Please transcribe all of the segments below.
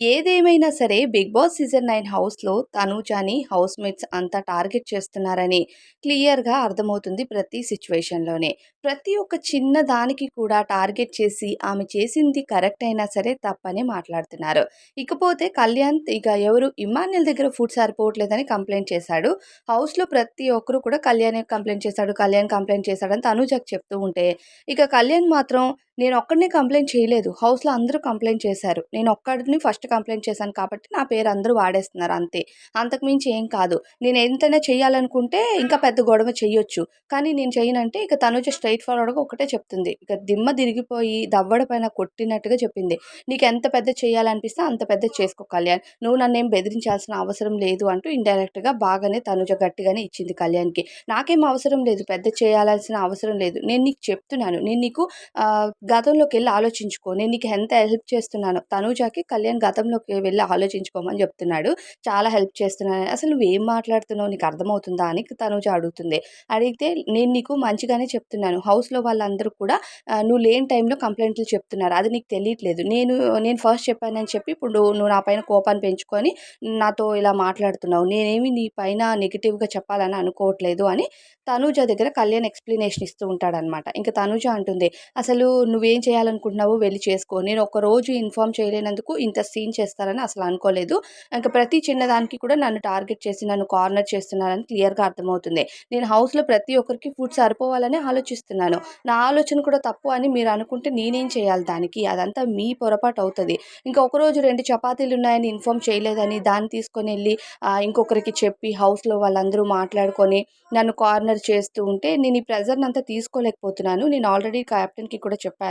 ఏదేమైనా సరే 'big boss' season nine హౌస్‌లో తనూజాని హౌస్ మేట్స్ అంతా టార్గెట్ చేస్తున్నారని క్లియర్‌గా అర్థమవుతుంది ప్రతి సిచ్యువేషన్లోనే ప్రతి ఒక్క చిన్న దానికి కూడా టార్గెట్ చేసి ఆమె చేసింది కరెక్ట్ అయినా సరే తప్పని మాట్లాడుతున్నారు. ఇకపోతే కళ్యాణ్ ఇక ఎవరు ఇమాన్యుల్ దగ్గర ఫుడ్ సరిపోవట్లేదని కంప్లైంట్ చేశాడు. హౌస్‌లో ప్రతి ఒక్కరు కూడా కళ్యాణ్ కంప్లైంట్ చేశాడు, కళ్యాణ్ కంప్లైంట్ చేశాడని తనూజకి చెప్తూ ఉంటే, ఇక కళ్యాణ్ మాత్రం నేను ఒక్కడినే కంప్లైంట్ చేయలేదు. హౌస్‌లో అందరూ కంప్లైంట్ చేశారు. నేను ఒక్కడిని ఫస్ట్ కంప్లైంట్ చేశాను కాబట్టి నా పేరు అందరూ వాడేస్తున్నారు అంతే. అంతకుమించి ఏం కాదు. నేను ఎంతైనా చేయాలనుకుంటే ఇంకా పెద్ద గొడవ చేయొచ్చు కానీ నేను చేయనంటే ఇక తనుజ స్ట్రైట్ ఫార్వర్డ్‌గా ఒకటే చెప్తుంది. ఇక దిమ్మ తిరిగిపోయి దవ్వడ పైన కొట్టినట్టుగా చెప్పింది. నీకు ఎంత పెద్ద చేయాలనిపిస్తే అంత పెద్దది చేసుకో కళ్యాణ్. నువ్వు నన్నేం బెదిరించాల్సిన అవసరం లేదు అంటూ ఇండైరెక్ట్‌గా బాగానే తనుజ గట్టిగానే ఇచ్చింది కళ్యాణ్‌కి. నాకేం అవసరం లేదు. పెద్ద చేయాల్సిన అవసరం లేదు. నేను నీకు చెప్తున్నాను. నేను నీకు గతంలోకి వెళ్ళి ఆలోచించుకో. నేను నీకు ఎంత హెల్ప్ చేస్తున్నానో. తనుజాకి కళ్యాణ్ గతంలోకి వెళ్ళి ఆలోచించుకోమని చెప్తున్నాడు. చాలా హెల్ప్ చేస్తున్నాను. అసలు నువ్వు ఏం మాట్లాడుతున్నావు నీకు అర్థమవుతుందా అని తనూజ అడుగుతుంది. అడిగితే నేను నీకు మంచిగానే చెప్తున్నాను. హౌస్‌లో వాళ్ళందరూ కూడా నువ్వు లేని టైంలో కంప్లైంట్లు చెప్తున్నారు. అది నీకు తెలియట్లేదు. నేను నేను ఫస్ట్ చెప్పానని చెప్పి ఇప్పుడు నువ్వు నా పైన కోపాన్ని పెంచుకొని నాతో ఇలా మాట్లాడుతున్నావు. నేనేమి నీ పైన నెగిటివ్గా చెప్పాలని అనుకోవట్లేదు అని తనూజ దగ్గర కళ్యాణ్ ఎక్స్ప్లెనేషన్ ఇస్తూ ఉంటాడనమాట. ఇంక తనూజ అంటుంది, "అసలు నువ్వేం చేయాలనుకుంటున్నావో వెళ్ళి చేసుకో. నేను ఒకరోజు ఇన్ఫార్మ్ చేయలేనందుకు ఇంత సీన్ చేస్తారని అసలు అనుకోలేదు. ఇంకా ప్రతి చిన్నదానికి కూడా నన్ను టార్గెట్ చేసి నన్ను కార్నర్ చేస్తున్నారని క్లియర్‌గా అర్థమవుతుంది. నేను హౌస్‌లో ప్రతి ఒక్కరికి ఫుడ్ సరిపోవాలని ఆలోచిస్తున్నాను. నా ఆలోచన కూడా తప్పు అని మీరు అనుకుంటే నేనేం చేయాలి దానికి? అదంతా మీ పొరపాటు అవుతుంది ఇంకా ఒకరోజు రెండు చపాతీలు ఉన్నాయని ఇన్ఫార్మ్ చేయలేదని దాన్ని తీసుకొని వెళ్ళి ఇంకొకరికి చెప్పి హౌస్‌లో వాళ్ళందరూ మాట్లాడుకొని నన్ను కార్నర్ చేస్తూ ఉంటే నేను ఈ ప్రెషర్‌నంతా తీసుకోలేకపోతున్నాను. నేను ఆల్రెడీ క్యాప్టెన్కి కూడా చెప్పాను.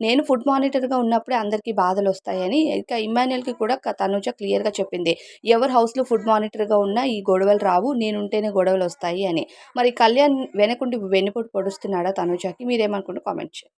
నేను ఫుడ్ మానిటర్‌గా ఉన్నప్పుడే అందరికీ బాధలు వస్తాయని ఇక ఇమ్మాన్యుయల్‌కి కూడా తనుజ క్లియర్‌గా చెప్పింది. ఎవరి హౌస్‌లో ఫుడ్ మానిటర్‌గా ఉన్నా ఈ గొడవలు రావు. నేనుంటేనే గొడవలొస్తాయి అని. మరి కళ్యాణ్ వెనకుండి వెన్నుపోటు పొడుస్తున్నాడా తనుజాకి మీరేమనుకుంటే కామెంట్ చేయండి.